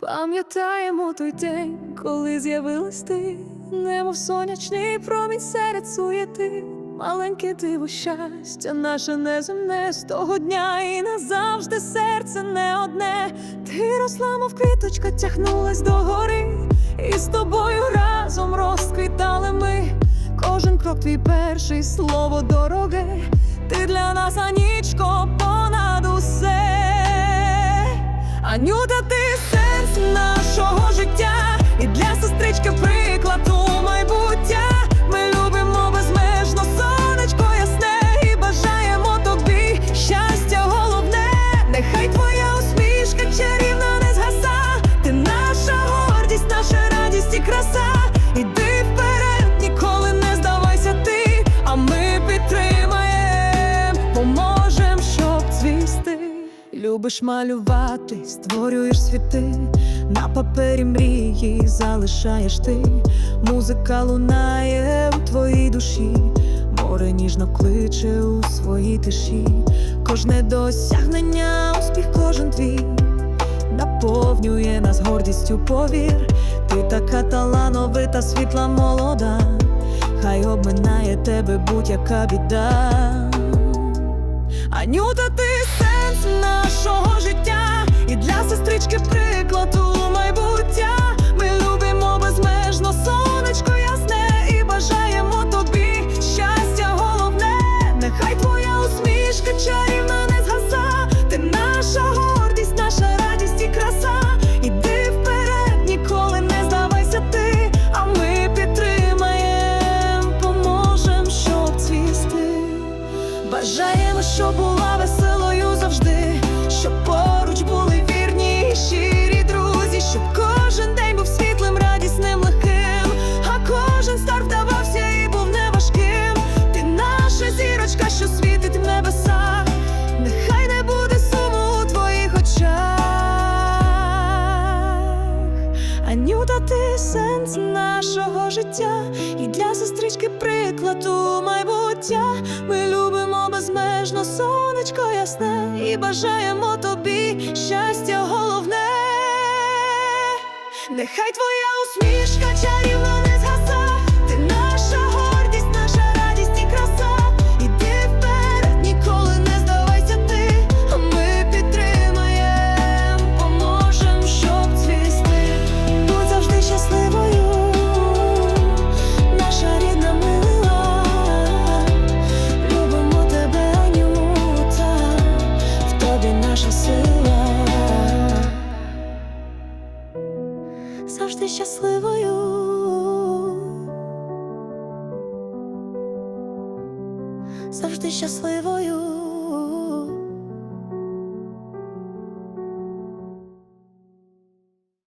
Пам'ятаємо той день, коли з'явилась ти, немов сонячний промінь серед суєти. Маленьке диво щастя, наше неземне з того дня і назавжди серце не одне. Ти росла, мов квіточка, тягнулась до гори, і з тобою разом розквітали ми. Кожен крок твій перший слово дороге, ти для нас, Анічко, понад усе. Анюта, ти Любиш малювати, створюєш світи, на папері мрії залишаєш ти. Музика лунає у твоїй душі, море ніжно кличе у своїй тиші. Кожне досягнення, успіх кожен твій наповнює нас гордістю повір. Ти така талановита, світла молода, хай обминає тебе будь-яка біда. Анюта, ти сенс нашого життя, і для сестрички приклад у майбуття. Сенс нашого життя, і для сестрички приклад у майбуття. Ми любимо безмежно, сонечко ясне, і бажаємо тобі щастя головне. Нехай твоя усмішка Завжди щасливою.